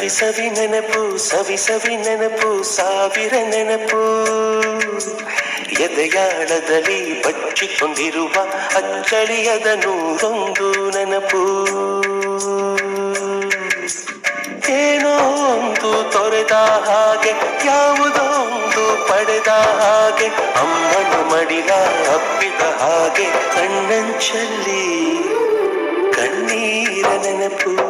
ಸವಿ ಸವಿ ನೆನಪು, ಸವಿ ಸವಿ ನೆನಪು, ಸಾವಿರ ನೆನಪು. ಎದೆಯಾಳದಲ್ಲಿ ಬಚ್ಚಿಕೊಂಡಿರುವ ಅಚ್ಚಳಿಯದ ನೂರೊಂದು ನೆನಪು. ಏನೋ ಒಂದು ತೊರೆದ ಹಾಗೆ ಯಾವುದೋ ಒಂದು ಪಡೆದ ಹಾಗೆ, ಅಮ್ಮನ ಮಡಿಲ ಹಬ್ಬಿದ ಹಾಗೆ, ಕಣ್ಣಂಚಲ್ಲಿ ಕಣ್ಣೀರ ನೆನಪು.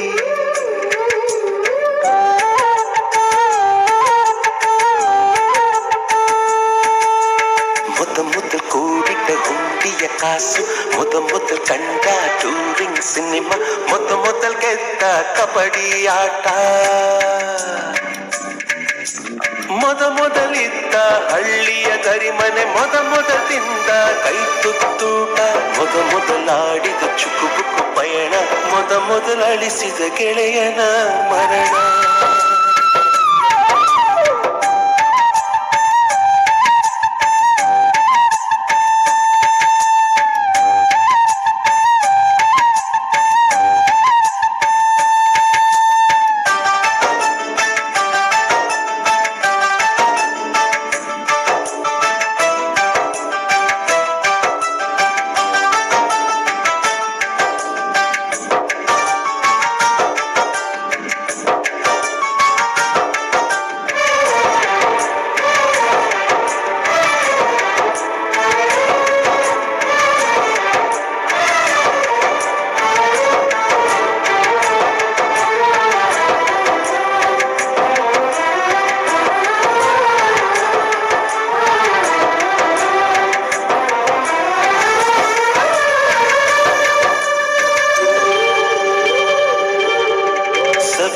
ಕಾಸು, ಮೊದ ಮೊದಲ್ ಕಂಡ ಟೂರಿಂಗ್ ಸಿನಿಮಾ ಮೊದ ಮೊದಲ್ ಗೆದ್ದ ಕಬಡ್ಡಿ ಆಟ. ಮೊದ ಮೊದಲಿದ್ದ ಹಳ್ಳಿಯ ಗರಿಮನೆ, ಮೊದ ಮೊದಲಿಂದ ಕೈ ತುತ್ತೂಟ ಮೊದ ಮೊದಲಾಡಿದ ಚುಕುಬುಕು ಪಯಣ, ಮೊದ ಮೊದಲಳಿಸಿದ ಗೆಳೆಯನ ಮರಣ.